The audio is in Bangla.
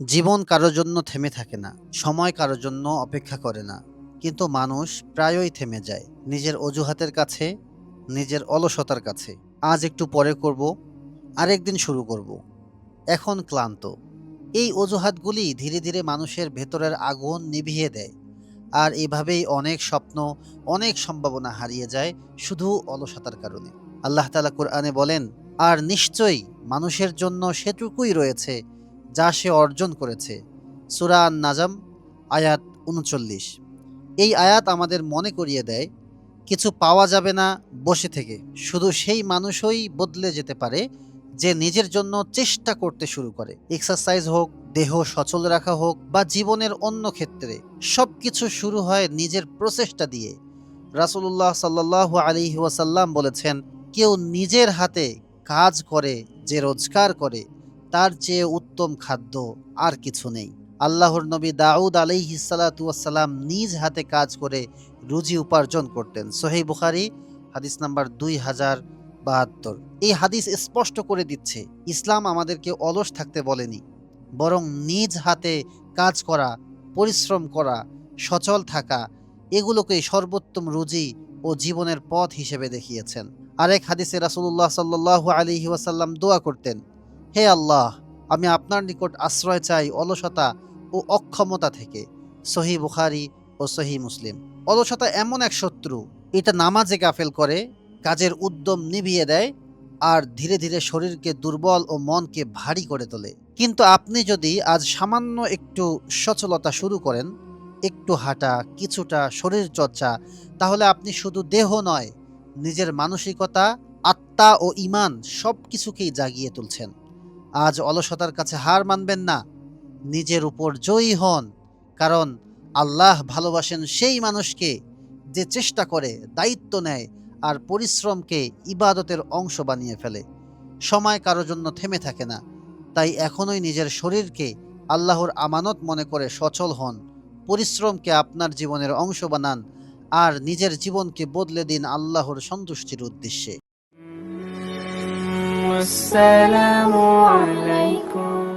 জীবন কারোর জন্য থেমে থাকে না, সময় কারোর জন্য অপেক্ষা করে না। কিন্তু মানুষ প্রায়ই থেমে যায়, নিজের অজুহাতের কাছে, নিজের অলসতার কাছে। আজ একটু পরে করব আরেকদিন শুরু করব। এখন ক্লান্ত। এই অজুহাতগুলি ধীরে ধীরে মানুষের ভেতরের আগুন নিভিয়ে দেয়। আর এভাবেই অনেক স্বপ্ন, অনেক সম্ভাবনা হারিয়ে যায় শুধু অলসতার কারণে। আল্লাহ তালা কোরআনে বলেন, আর নিশ্চয়ই মানুষের জন্য সেটুকুই রয়েছে যা সে অর্জন করেছে। সুরা নাজাম আয়াত উনচল্লিশ। এই আয়াত আমাদের মনে করিয়ে দেয়, কিছু পাওয়া যাবে না বসে থেকে। শুধু সেই মানুষই বদলে যেতে পারে, যে নিজের জন্য চেষ্টা করতে শুরু করে। এক্সারসাইজ হোক, দেহ সচল রাখা হোক, বা জীবনের অন্য ক্ষেত্রে সব কিছু শুরু হয় নিজের প্রচেষ্টা দিয়ে। রাসুলুল্লাহ সাল্লাহ আলী ওয়াসাল্লাম বলেছেন, কেউ নিজের হাতে কাজ করে, যে রোজগার করে তার চেয়ে উত্তম খাদ্য আর কিছু নেই। আল্লাহর নবী দাউদ সালাম নিজ হাতে কাজ করে রুজি উপার্জন করতেন। সোহেই বুখারি, হাদিস নাম্বার দুই হাজার বাহাত্তর। এই হাদিস স্পষ্ট করে দিচ্ছে, ইসলাম আমাদেরকে অলস থাকতে বলেনি, বরং নিজ হাতে কাজ করা, পরিশ্রম করা, সচল থাকা এগুলোকে সর্বোত্তম রুজি ও জীবনের পথ হিসেবে দেখিয়েছেন। আরেক হাদিসে রাসুল্লাহ সাল্লাহ আলিহি ওয়াসাল্লাম দোয়া করতেন হে আল্লাহ, আমি আপনার নিকট আশ্রয় চাই অলসতা ও অক্ষমতা থেকে। সহি বুখারি ও সহি মুসলিম। অলসতা এমন এক শত্রু, এটা নামাজে গাফেল করে, কাজের উদ্যম নিভিয়ে দেয় আর ধীরে ধীরে শরীরকে দুর্বল ও মনকে ভারী করে তোলে। কিন্তু আপনি যদি আজ সামান্য একটু সচলতা শুরু করেন, একটু হাঁটা, কিছুটা শরীর চর্চা, তাহলে আপনি শুধু দেহ নয়, নিজের মানসিকতা, আত্মা ও ইমান সব কিছুকেই জাগিয়ে তুলছেন। আজ অলসতার কাছে হার মানবেন না। নিজের উপর জয়ী হন, কারণ আল্লাহ ভালোবাসেন সেই মানুষকে যে চেষ্টা করে, দায়িত্ব নেয় আর পরিশ্রমকে ইবাদতের অংশ বানিয়ে ফেলে। সময় কারও জন্য থেমে থাকে না, তাই এখনই নিজের শরীরকে আল্লাহর আমানত মনে করে সচল হন। পরিশ্রমকে আপনার জীবনের অংশ বানান আর নিজের জীবনকে বদলে দিন আল্লাহর সন্তুষ্টির উদ্দেশ্যে। والسلام عليكم.